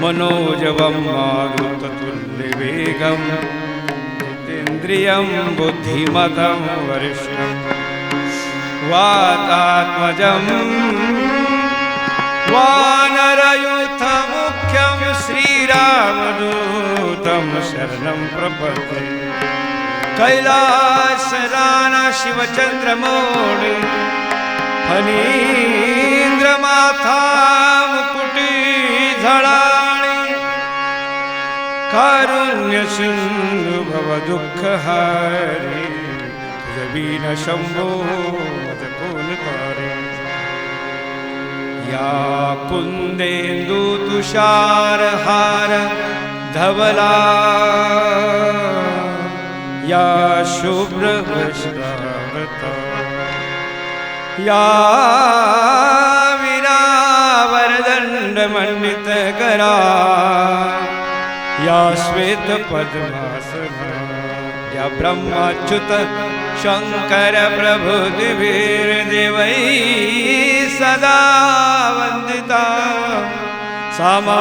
मनोजवं मारुततुल्यवेगं जितेन्द्रियं बुद्धिमतं वरिष्ठं वातात्मजं वानरयूथमुख्यं श्रीरामदूतं शरणं प्रपद्ये। कैलासराना शिवचंद्रमौळी फणींद्रमाथा ुण्यव दुःख हरि रविर शम्भोत पुनकार या कुन्देन्दु तुषार धवला या शुभ्रावता या विरावरदण्डमण्डितकरा श्वेत पद्मासन। या ब्रह्माच्युत शङ्कर प्रभुतिभिर्देवै सदा वन्दिता। सामा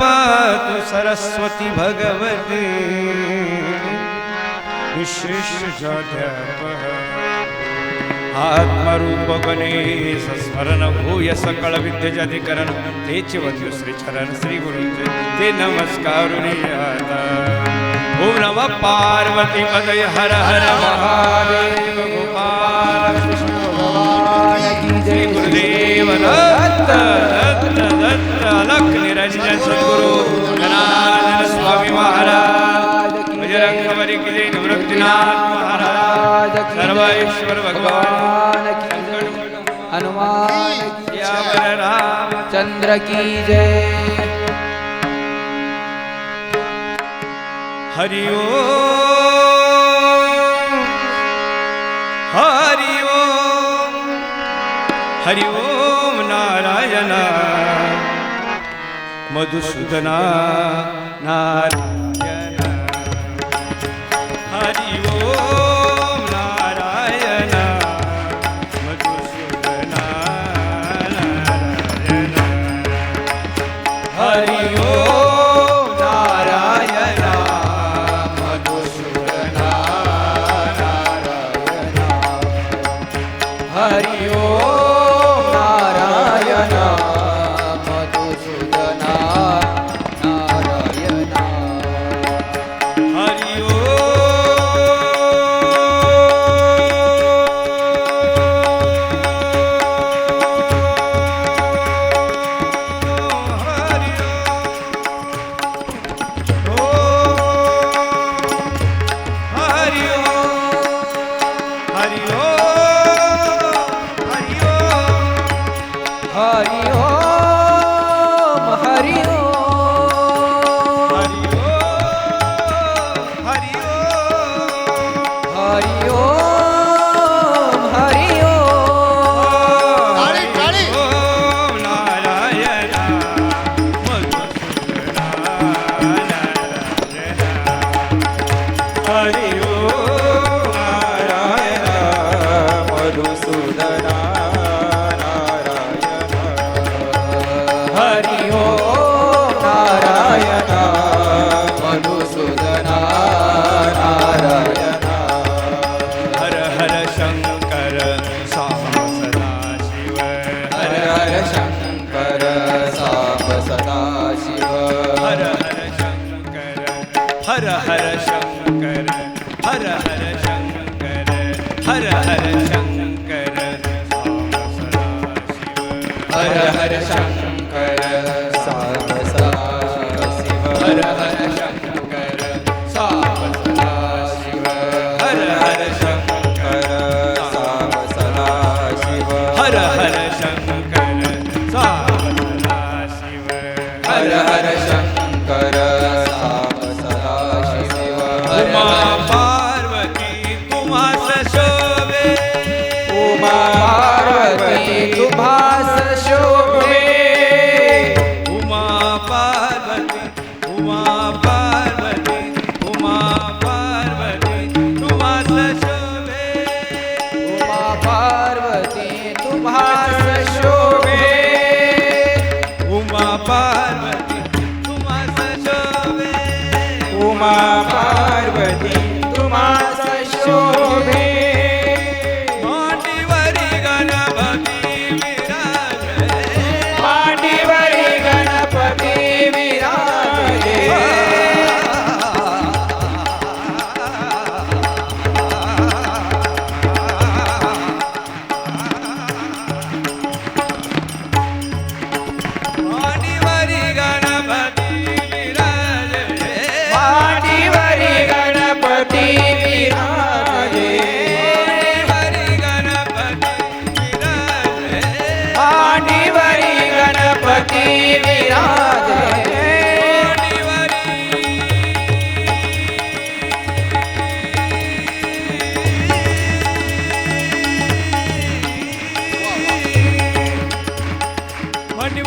पातु सरस्वती भगवती। विशिष्ट आत्मरूप गणेश स्मरण भूय सकळ विद्येच्याधिकरण तेचे वंदू श्री चरण श्री गुरुचे ते नमस्कार आता ओम नम पार्वती पदय हर हर महादेव गोपाल कृष्ण श्री गुरुदेव दत्त दत्त दत्त अलख निरंजन सद्गुरु गणानंद स्वामी महाराज बजरंग बली की जय नवरत्नाथ सर्वेश्वर भगवान हनुमान चंद्र की जय। ओ हरि ओ नारायण। मधुसूदना नारायण। Hari Om. हर हर शंकर साम सदा शिव हर हर शंकर साम सदा शिव हर हर शंकर साम सदा शिव हर हर शंकर ba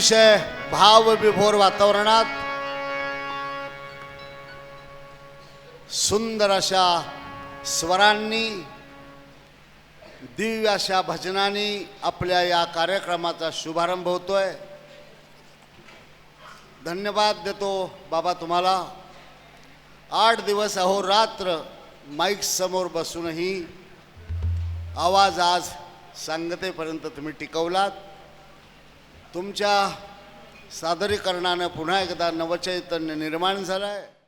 अतिशय भाव विभोर वातावरणात सुंदर अशा स्वरांनी दिव्य अशा भजनांनी आपल्या या कार्यक्रमाचा शुभारंभ होतोय. धन्यवाद देतो बाबा तुम्हाला. आठ दिवस अहोरात्र माईक समोर बसूनही आवाज आज सांगतेपर्यंत तुम्ही टिकवलात. तुमच्या सादरीकरणानं पुन्हा एकदा नवचैतन्य निर्माण झालं आहे.